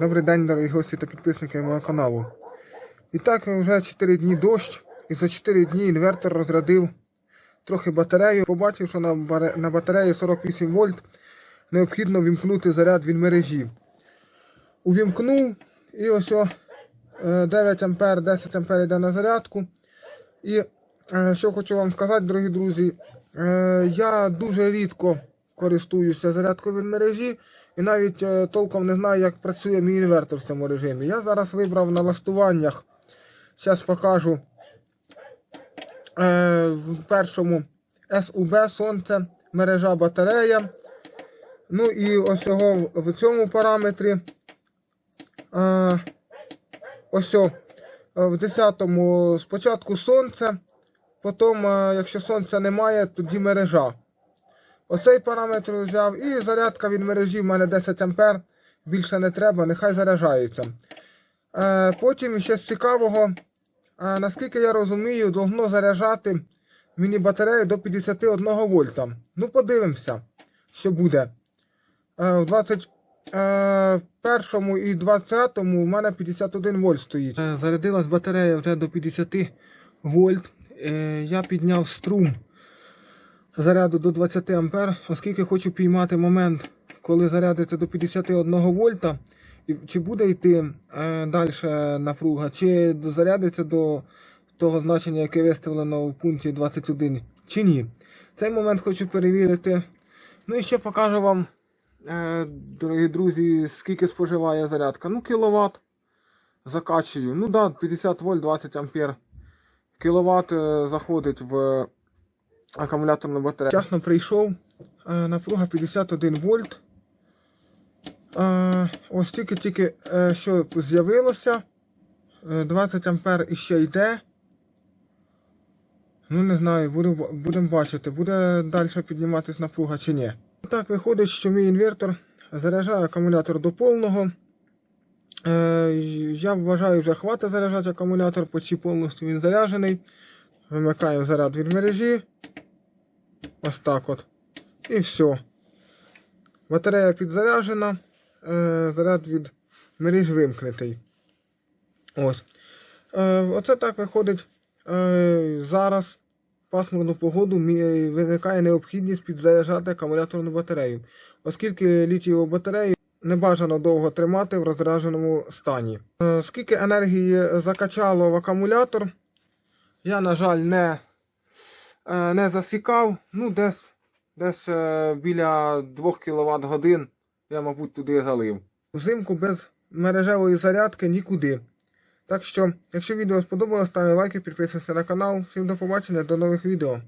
Добрий день, дорогі гості та підписники мого каналу. І так вже 4 дні дощ, і за 4 дні інвертор розрядив трохи батарею. Побачив, що на, батареї 48 вольт необхідно вімкнути заряд від мережі. Увімкнув і ось е, 9 ампер, 10 ампер йде на зарядку. І е, що хочу вам сказати, дорогі друзі, е, я дуже рідко користуюся зарядкою від мережі і навіть е, толком не знаю, як працює мій інвертор в цьому режимі. Я зараз вибрав в налаштуваннях. Зараз покажу е, в першому SUB сонце, мережа батарея. Ну і ось цього в цьому параметрі. Е, ось в 10-му спочатку сонце, потім, якщо сонця немає, тоді мережа. Оцей параметр взяв і зарядка від мережі в мене 10 ампер. Більше не треба, нехай заряджається. Е, потім ще з цікавого, е, наскільки я розумію, должно заряджати мені батарею до 51 вольта. Ну, подивимося, що буде. Е, в 21 і 20 у мене 51 вольт стоїть. Зарядилась батарея вже до 50 вольт. Я підняв струм заряду до 20 ампер, оскільки хочу піймати момент, коли зарядиться до 51 вольта, чи буде йти е, далі напруга, чи зарядиться до того значення, яке виставлено в пункті 21, чи ні. Цей момент хочу перевірити. Ну і ще покажу вам, е, дорогі друзі, скільки споживає зарядка. Ну, кіловат закачую. Ну да, 50 вольт, 20 ампер. Кіловат е, заходить в акумуляторну батарею. Часно прийшов, е, напруга 51 вольт. Е, ось тільки-тільки е, що з'явилося. Е, 20 ампер іще йде. Ну, не знаю, будемо будем бачити, буде далі підніматись напруга чи ні. Так виходить, що мій інвертор заряджає акумулятор до повного. Я вважаю, вже хватить заряджати акумулятор, почти повністю він заряджений. Вимикаємо заряд від мережі. Ось так от. І все. Батарея підзаряджена. Е, заряд від мереж вимкнутий. Ось. Е, оце так виходить е, зараз. Пасмурну погоду виникає необхідність підзаряджати акумуляторну батарею, оскільки літієву батарею не бажано довго тримати в розрядженому стані. Скільки енергії закачало в акумулятор, я, на жаль, не, не засікав. Ну, десь, десь е, біля 2 кВт годин я, мабуть, туди залив. Взимку без мережевої зарядки нікуди. Так що, якщо відео сподобалось, ставте лайки, підписуйтесь на канал. Всім до побачення, до нових відео.